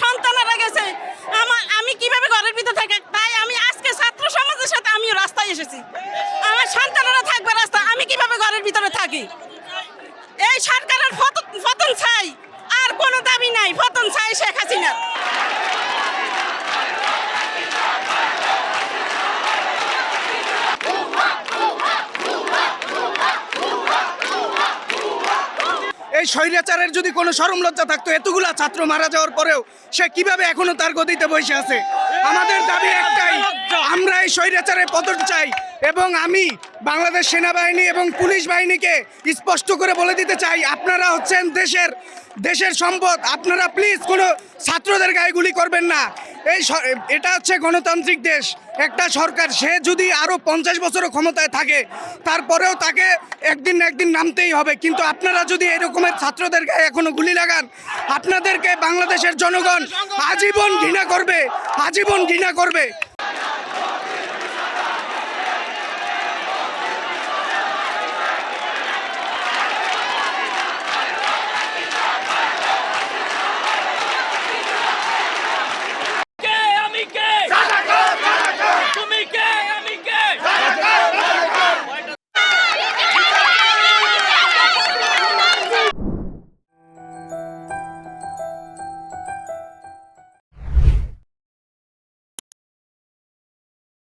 সন্তানেরা গেছে। আমার, আমি কীভাবে ঘরের ভিতরে থাকি? তাই আমি আজকে ছাত্র সমাজের সাথে আমি রাস্তায় এসেছি। আমার সন্তানেরা থাকবে রাস্তা আমি কীভাবে ঘরের ভিতরে থাকি? এই সরকারের স্বৈরাচারের যদি কোনো সরম লজ্জা থাকতো, এতগুলা ছাত্র মারা যাওয়ার পরেও সে কীভাবে এখনও তার গদিতে বসে আছে? আমাদের দাবি একটাই, আমরা এই স্বৈরাচারের পতন চাই এবং আমি বাংলাদেশ সেনাবাহিনী এবং পুলিশ বাহিনীকে স্পষ্ট করে বলে দিতে চাই, আপনারা হচ্ছেন দেশের দেশের সম্পদ। আপনারা প্লিজ কোনো ছাত্রদের গায়ে গুলি করবেন না। এই এটা হচ্ছে গণতান্ত্রিক দেশ। একটা সরকার, সে যদি আরও পঞ্চাশ বছরও ক্ষমতায় থাকে, তারপরেও তাকে একদিন একদিন নামতেই হবে। কিন্তু আপনারা যদি এরকমের ছাত্রদেরকে গায়ে এখনও গুলি লাগান, আপনাদেরকে বাংলাদেশের জনগণ আজীবন ঘৃণা করবে, আজীবন ঘৃণা করবে।